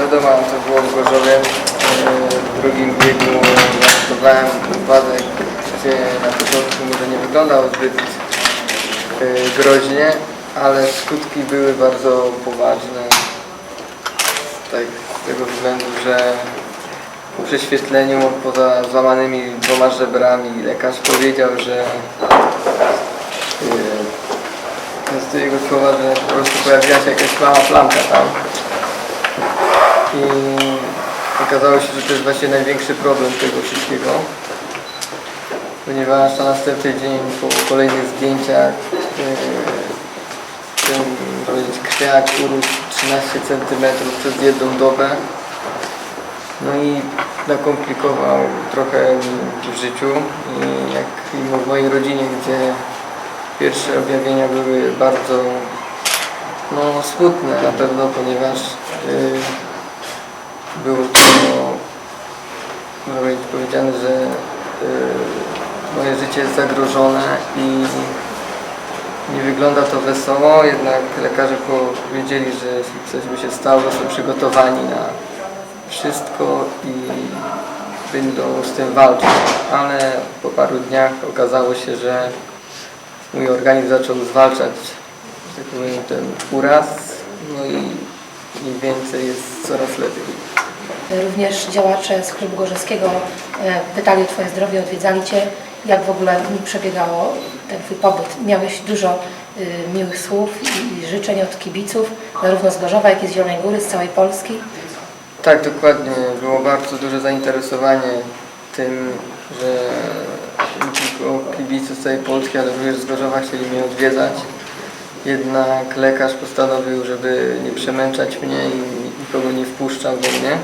Wiadomo, co było w Gorzowie. E, W drugim biegu zaakceptowałem upadek, gdzie na początku może nie wyglądał zbyt e, groźnie, ale skutki były bardzo poważne. Tak, z tego względu, że po prześwietleniu poza złamanymi dwoma żebrami lekarz powiedział, że e, jest to jego słowa, że po prostu pojawiła się jakaś mała plamka tam. I okazało się, że to jest właśnie największy problem tego wszystkiego. Ponieważ na następny dzień po kolejnych zdjęciach yy, ten powiedzieć, krwiak urósł 13 cm przez jedną dobę. No i nakomplikował trochę w życiu. I jak i w mojej rodzinie, gdzie pierwsze objawienia były bardzo no, smutne na pewno, ponieważ yy, było to powiedziane, że yy, moje życie jest zagrożone i nie wygląda to wesoło, jednak lekarze powiedzieli, że jeśli coś by się stało, są przygotowani na wszystko i będą z tym walczyć. Ale po paru dniach okazało się, że mój organizm zaczął zwalczać że tak powiem, ten uraz, no i mniej więcej jest coraz lepiej. Również działacze z klubu Gorzewskiego e, pytali o Twoje zdrowie, odwiedzali Cię. Jak w ogóle przebiegało ten Twój pobyt? Miałeś dużo y, miłych słów i, życzeń od kibiców, zarówno z Gorzowa, jak i z Zielonej Góry, z całej Polski. Tak, dokładnie. Było bardzo duże zainteresowanie tym, że kibice z całej Polski, ale również z Gorzowa chcieli mnie odwiedzać. Jednak lekarz postanowił, żeby nie przemęczać mnie i nikogo nie wpuszczał do mnie.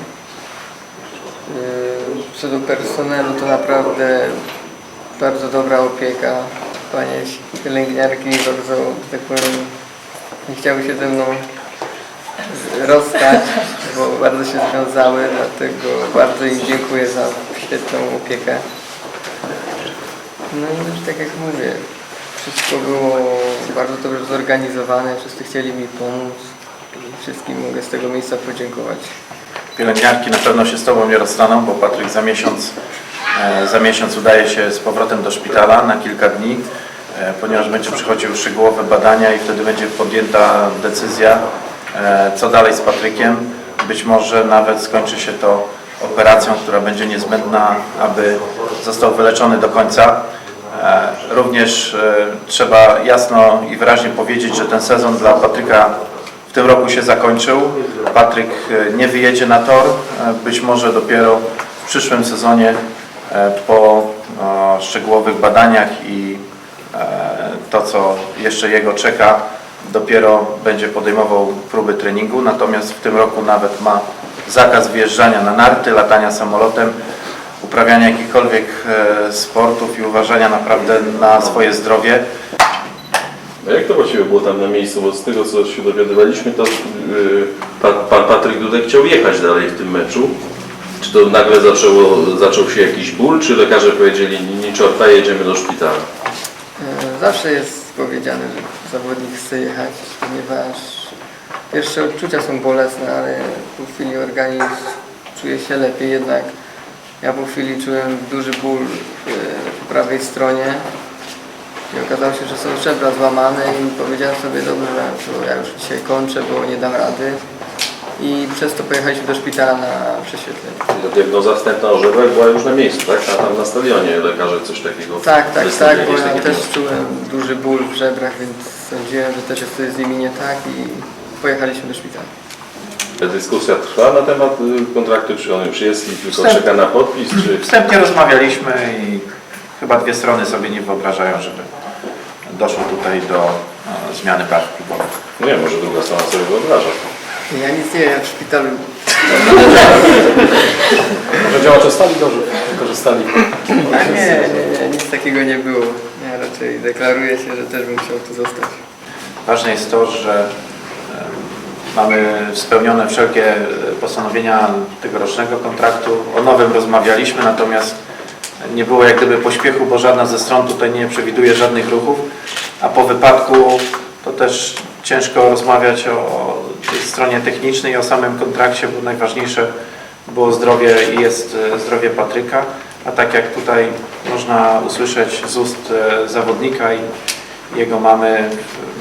Yy, Co do personelu, to naprawdę bardzo dobra opieka. Panie pielęgniarki bardzo, tak powiem, nie chciały się ze mną rozstać, bo bardzo się związały, dlatego bardzo im dziękuję za świetną opiekę. No i tak jak mówię, wszystko było bardzo dobrze zorganizowane, wszyscy chcieli mi pomóc wszystkim mogę z tego miejsca podziękować. Pielęgniarki na pewno się z Tobą nie rozstaną, bo Patryk za miesiąc, e, za miesiąc udaje się z powrotem do szpitala na kilka dni, e, ponieważ będzie przychodził szczegółowe badania i wtedy będzie podjęta decyzja, e, co dalej z Patrykiem. Być może nawet skończy się to operacją, która będzie niezbędna, aby został wyleczony do końca. Również trzeba jasno i wyraźnie powiedzieć, że ten sezon dla Patryka tym roku się zakończył. Patryk e, nie wyjedzie na tor, e, być może dopiero w przyszłym sezonie e, po szczegółowych badaniach i to, co jeszcze jego czeka, dopiero będzie podejmował próby treningu. Natomiast w tym roku nawet ma zakaz wjeżdżania na narty, latania samolotem, uprawiania jakichkolwiek sportów i uważania naprawdę na swoje zdrowie. A jak to właściwie było tam na miejscu? Bo z tego co się dowiadywaliśmy, to yy, pan, Patryk Dudek chciał jechać dalej w tym meczu. Czy to nagle zaczęło, zaczął się jakiś ból, czy lekarze powiedzieli, nie czorta, jedziemy do szpitala? E, Zawsze jest powiedziane, że zawodnik chce jechać, ponieważ pierwsze odczucia są bolesne, ale po chwili organizm czuje się lepiej. Jednak ja po chwili czułem duży ból e, po prawej stronie i okazało się, że są żebra złamane i powiedziałem sobie, dobrze, to ja już dzisiaj kończę, bo nie dam rady. I przez to pojechaliśmy do szpitala na prześwietlenie. Ta Diagnoza wstępna była już na miejscu, tak? A tam na stadionie lekarze coś takiego Tak, tak, tak, bo ja też czułem duży ból w żebrach, więc sądziłem, że też jest coś z nimi nie tak i pojechaliśmy do szpitala. Ta dyskusja trwa na temat y, kontraktu, czy on już jest i tylko Wstęp- czeka na podpis, czy... Wstępnie rozmawialiśmy i chyba dwie strony sobie nie wyobrażają, żeby doszło tutaj do e, zmiany barw klubowych. No nie, może druga strona sobie wyobraża. Ja nic nie wiem, w szpitalu Może działacze Stali Gorzów korzystali. A nie, nie, nie, nic takiego nie było. Ja raczej deklaruję się, że też bym chciał tu zostać. Ważne jest to, że e, mamy spełnione wszelkie e, postanowienia tegorocznego kontraktu. O nowym rozmawialiśmy, natomiast nie było jak gdyby pośpiechu, bo żadna ze stron tutaj nie przewiduje żadnych ruchów, a po wypadku to też ciężko rozmawiać o stronie technicznej o samym kontrakcie, bo najważniejsze było zdrowie i jest e, zdrowie Patryka, a tak jak tutaj można usłyszeć z ust e, zawodnika i jego mamy,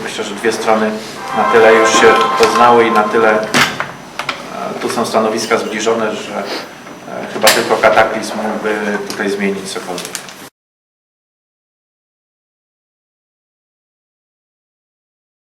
myślę, że dwie strony na tyle już się poznały i na tyle e, tu są stanowiska zbliżone, że chyba tylko kataklizm mógłby tutaj zmienić cokolwiek.